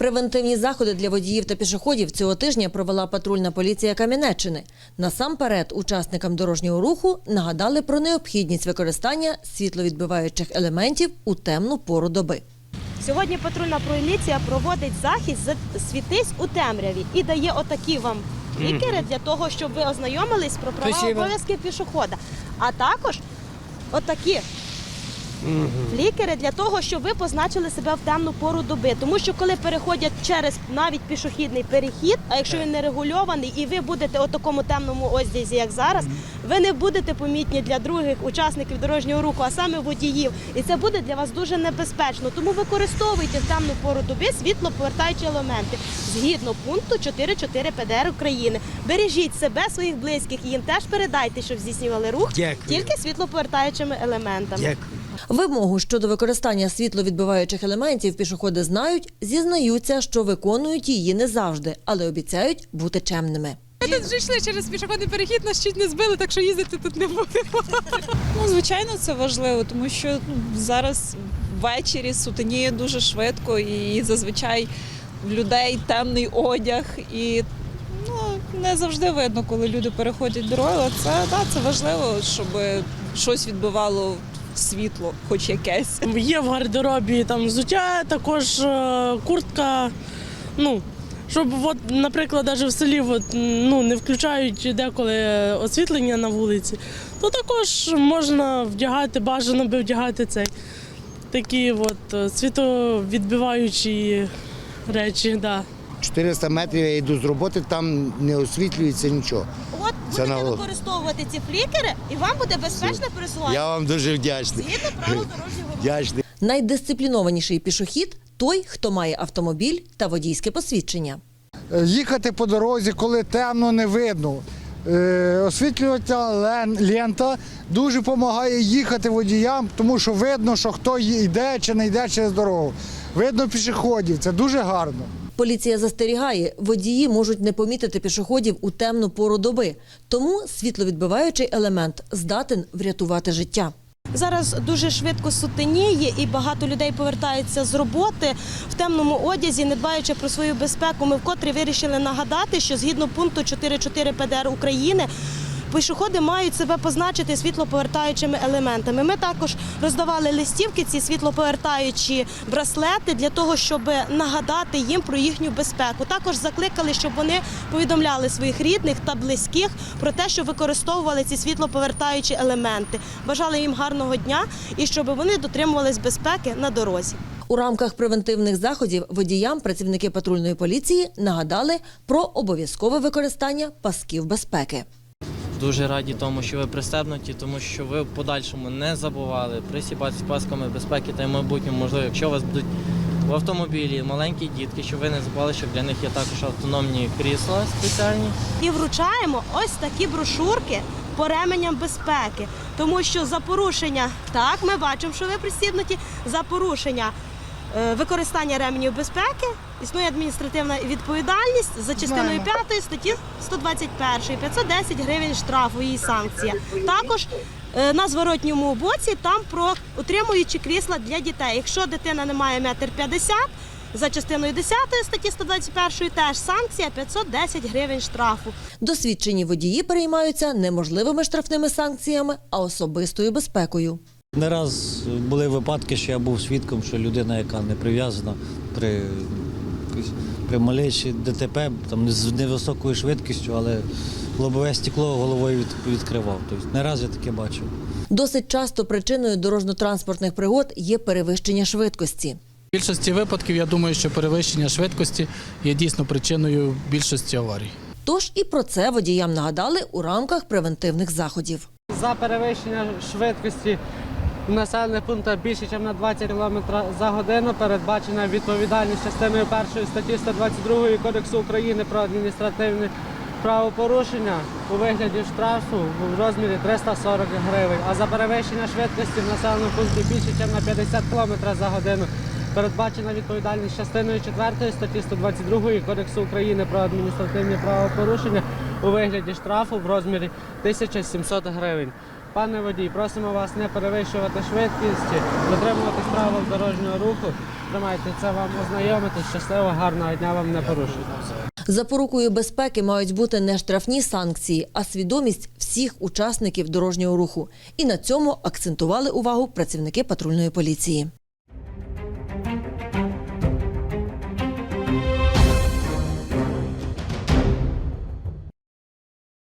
Превентивні заходи для водіїв та пішоходів цього тижня провела патрульна поліція Кам'янеччини. Насамперед, учасникам дорожнього руху нагадали про необхідність використання світловідбиваючих елементів у темну пору доби. Сьогодні патрульна поліція проводить захід з світись у темряві і дає отакі вам флікери для того, щоб ви ознайомились про права обов'язки пішохода. А також отакі флікери для того, щоб ви позначили себе в темну пору доби. Тому що коли переходять через навіть пішохідний перехід, а якщо він не регульований, і ви будете у такому темному оздязі, як зараз, ви не будете помітні для других учасників дорожнього руху, а саме водіїв. І це буде для вас дуже небезпечно. Тому використовуйте в темну пору доби світло повертаючі елементи згідно пункту 4.4 ПДР України. Бережіть себе, своїх близьких і їм теж передайте, щоб здійснювали рух Дякую. тільки світлоповертаючими елементами. Дякую. Вимогу щодо використання світловідбиваючих елементів пішоходи знають, зізнаються, що виконують її не завжди, але обіцяють бути чемними. Ми тут вже йшли через пішохідний перехід, нас чуть не збили, так що їздити тут не будемо. Ну, звичайно, це важливо, тому що ну, зараз ввечері сутеніє дуже швидко і зазвичай в людей темний одяг і ну, не завжди видно, коли люди переходять дорогу. Це, да, це важливо, щоб щось відбивало світло, хоч якесь. Є в гардеробі там взуття, також е, куртка. Ну, щоб, от, наприклад, навіть в селі от, ну, не включають деколи освітлення на вулиці, то також можна вдягати, бажано би вдягати цей такі от, е, світовідбиваючі речі. Да. 400 метрів я йду з роботи, там не освітлюється нічого. От Це будете налог. використовувати ці флікери, і вам буде безпечно пересувати. Я вам дуже вдячний. Згідно правил дорожнього руху. Вдячний. Найдисциплінованіший пішохід той, хто має автомобіль та водійське посвідчення. Е, їхати по дорозі, коли темно не видно. Е, Освітлюваця лен- лента дуже допомагає їхати водіям, тому що видно, що хто йде чи не йде через дорогу. Видно пішоходів, це дуже гарно. Поліція застерігає, водії можуть не помітити пішоходів у темну пору доби, тому світловідбиваючий елемент здатен врятувати життя. Зараз дуже швидко сутеніє і багато людей повертаються з роботи в темному одязі, не дбаючи про свою безпеку. Ми вкотре вирішили нагадати, що згідно пункту 4.4 ПДР України. Пішоходи мають себе позначити світлоповертаючими елементами. Ми також роздавали листівки, ці світлоповертаючі браслети для того, щоб нагадати їм про їхню безпеку. Також закликали, щоб вони повідомляли своїх рідних та близьких про те, що використовували ці світлоповертаючі елементи. Бажали їм гарного дня і щоб вони дотримувались безпеки на дорозі. У рамках превентивних заходів водіям працівники патрульної поліції нагадали про обов'язкове використання пасків безпеки. Дуже раді тому, що ви пристебнуті, тому що ви в подальшому не забували присіпатися пасками безпеки та й майбутньому, можливо, якщо у вас будуть в автомобілі маленькі дітки, щоб ви не забували, що для них є також автономні крісла спеціальні. І вручаємо ось такі брошурки по ременям безпеки, тому що за порушення, так ми бачимо, що ви пристібнуті, за порушення. Е, Використання ременів безпеки існує адміністративна відповідальність за частиною 5 статті 121 510 гривень штрафу і санкція. Також е, на зворотньому боці там про утримуючі крісла для дітей. Якщо дитина не має метр 50, за частиною 10 статті 121 теж санкція 510 гривень штрафу. Досвідчені водії переймаються неможливими штрафними санкціями, а особистою безпекою. Не раз були випадки, що я був свідком, що людина, яка не прив'язана при, при малейшій ДТП, там з невисокою швидкістю, але лобове стекло головою від, відкривав. Тобто не раз я таке бачив. Досить часто причиною дорожньо-транспортних пригод є перевищення швидкості. В більшості випадків я думаю, що перевищення швидкості є дійсно причиною більшості аварій. Тож і про це водіям нагадали у рамках превентивних заходів. За перевищення швидкості в населених пунктах більше, ніж на 20 км за годину передбачена відповідальність частиною 1 статті 122 Кодексу України про адміністративне правопорушення у вигляді штрафу в розмірі 340 гривень. А за перевищення швидкості в населеному пункті більше, ніж на 50 км за годину передбачена відповідальність частиною 4 статті 122 Кодексу України про адміністративні правопорушення у вигляді штрафу в розмірі 1700 гривень. Пане водій, просимо вас не перевищувати швидкість, дотримуватись правил дорожнього руху Тримайте це вам ознайомитись. Щасливо, гарного дня вам не порушуйте. Запорукою безпеки мають бути не штрафні санкції, а свідомість всіх учасників дорожнього руху. І на цьому акцентували увагу працівники патрульної поліції.